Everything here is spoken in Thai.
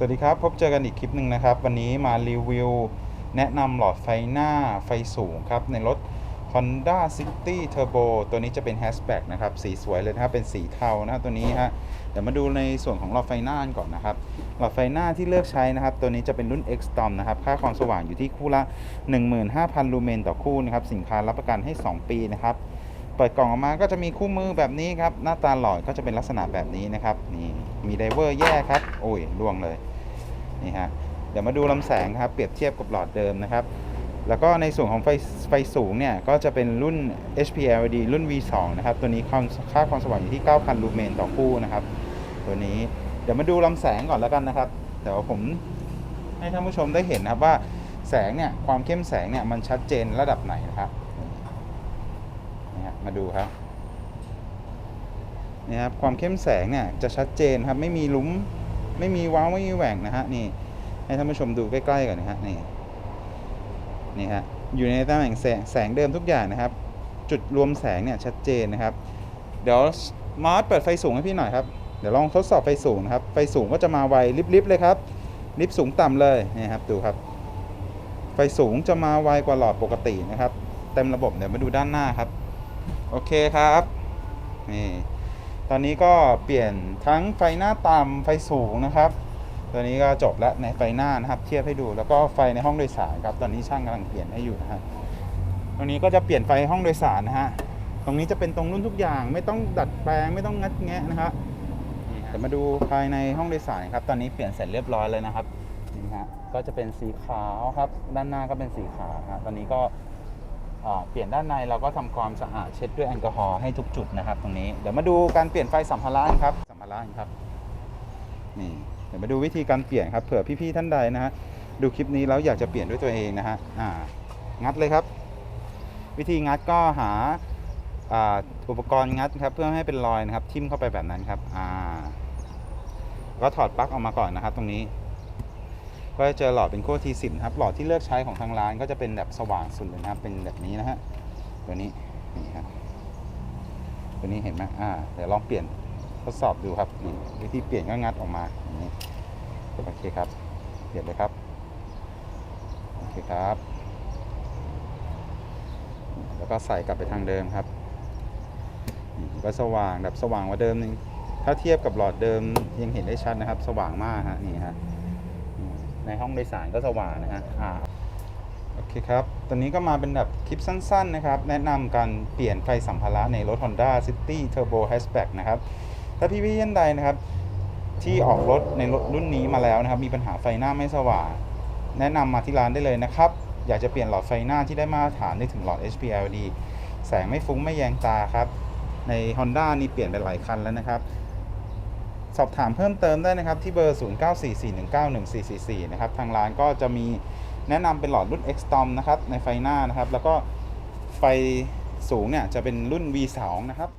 สวัสดีครับ พบเจอกันอีกคลิปหนึ่งนะครับ วันนี้มารีวิว แนะนำหลอดไฟหน้าไฟสูงครับ ในรถ Honda City Turbo ตัวนี้จะเป็น hatchback นะครับ สีสวยเลยนะครับ เป็นสีเทานะครับตัวนี้ฮะเดี๋ยวมาดูในส่วนของหลอดไฟหน้ากันก่อนนะครับ หลอดไฟหน้าที่เลือกใช้นะครับ ตัวนี้จะเป็นรุ่น X Storm นะครับ ค่าความสว่างอยู่ที่คู่ละ 15,000 ลูเมนต่อคู่นะครับ สินค้ารับประกันให้ 2 ปีนะครับ เปิดกล่องออกมาก็จะมีคู่มือแบบนี้ครับ หน้าตาหลอดก็จะเป็นลักษณะแบบนี้นะครับ นี่มีไดเวอร์แยกครับ โอ้ยล่วงเลย นี่ฮะ เดี๋ยวมาดูลำแสงครับ เปรียบเทียบกับหลอดเดิมนะครับ แล้วก็ในส่วนของไฟไฟสูงเนี่ย ก็จะเป็นรุ่น HPLD รุ่น V2 นะครับ ตัวนี้ค่าความสว่างอยู่ที่ 9,000 ลูเมนต่อคู่นะครับ ตัวนี้ เดี๋ยวมาดูลำแสงก่อนแล้วกันนะครับ เดี๋ยวผมให้ท่านผู้ชมได้เห็นนะครับว่าแสงเนี่ย ความเข้มแสงเนี่ย มันชัดเจนระดับไหนนะครับ มาดูครับนี่ครับความเข้มแสงเนี่ยจะชัดเจนครับไม่มีลุ้มไม่มีว้าวไม่มีแหว่งนะฮะนี่ให้ท่านผู้ชมดูใกล้ๆก่อนนะฮะนี่นี่ฮะอยู่ในตำแหน่งแสงแสงเดิมทุกอย่างนะครับ จุดรวมแสงเนี่ยชัดเจนนะครับ เดี๋ยวมอสเปิดไฟสูงให้พี่หน่อยครับเดี๋ยวลองทดสอบไฟสูงนะครับ ไฟสูงก็จะมาไวลิบๆเลยครับลิฟต์สูงต่ำเลยนี่ครับดูครับ ไฟสูงจะมาไวกว่าหลอดปกตินะครับ เต็มระบบเดี๋ยวมาดูด้านหน้าครับ โอเคครับนี่ตอนนี้ก็เปลี่ยนทั้งไฟหน้าต่ำไฟสูงนะครับตัวนี้ก็จบแล้วในไฟหน้านะครับ เทียบให้ดูแล้วก็ไฟในห้องโดยสารครับ ตอนนี้ช่างกำลังเปลี่ยนให้อยู่นะฮะตรงนี้ก็จะเปลี่ยนไฟห้องโดยสารนะฮะตรงนี้จะเป็นตรงรุ่นทุกอย่าง ไม่ต้องดัดแปลงไม่ต้องงัดแงะนะครับนี่ฮะเดี๋ยวมาดูภายในห้องโดยสารครับ ตอนนี้เปลี่ยนเสร็จเรียบร้อยเลยนะครับนี่ฮะก็จะเป็นสีขาวครับ ด้านหน้าก็เป็นสีขาวฮะตอนนี้ก็ เปลี่ยนด้านในเราก็ทำความสะอาดเช็ดด้วยแอลกอฮอล์ให้ทุกจุดนะครับ ตรงนี้เดี๋ยวมาดูการเปลี่ยนไฟสัมภาระกันครับสัมภาระกันครับนี่เดี๋ยวมาดูวิธีการเปลี่ยนครับเผื่อพี่ๆท่านใดนะฮะดูคลิปนี้แล้วอยากจะเปลี่ยนด้วยตัวเองนะฮะอ่างัดเลยครับ วิธีงัดก็หาอ่าอุปกรณ์งัดครับ เพื่อไม่ให้เป็นรอยนะครับ ทิ่มเข้าไปแบบนั้นครับอ่าก็ถอดปลั๊กออกมาก่อนนะครับ ตรงนี้ ก็จะเจอหลอดเป็นขั้ว T10 นะครับ หลอดที่เลือกใช้ของทางร้านก็จะเป็นแบบสว่างสุดเลยนะครับ เป็นแบบนี้นะฮะ ตัวนี้ นี่ครับ ตัวนี้เห็นไหมอ่า เดี๋ยวลองเปลี่ยนทดสอบดูครับวิธีเปลี่ยนก็งัดออกมาอย่างนี้โอเคครับ เปลี่ยนเลยครับ โอเคครับ แล้วก็ใส่กลับไปทางเดิมครับนี่ก็สว่างแบบสว่างกว่าเดิมนึง ถ้าเทียบกับหลอดเดิมยังเห็นได้ชัดนะครับ สว่างมากฮะนี่ฮะ ในห้องโดยสารก็สว่างนะฮะอ่าโอเคครับตอนนี้ก็มาเป็นแบบคลิปสั้นๆนะครับ แนะนำการเปลี่ยนไฟสัมภาระในรถ Honda City Turbo Hatchback นะครับ ถ้าพี่ๆท่านใดนะครับ ที่ออกรถในรถรุ่นนี้มาแล้วนะครับ มีปัญหาไฟหน้าไม่สว่าง แนะนำมาที่ร้านได้เลยนะครับ อยากจะเปลี่ยนหลอดไฟหน้าที่ได้มาตรฐานได้ถึงหลอด HPLD แสงไม่ฟุ้งไม่แยงตาครับ ใน Honda นี่เปลี่ยนไปหลายคันแล้วนะครับ สอบถามเพิ่มเติมได้นะครับ ที่เบอร์ 0944191444 นะครับ ทางร้านก็จะมีแนะนำเป็นหลอดรุ่น X-Tom นะครับ ในไฟหน้านะครับ แล้วก็ไฟสูงเนี่ยจะเป็นรุ่น V2 นะครับ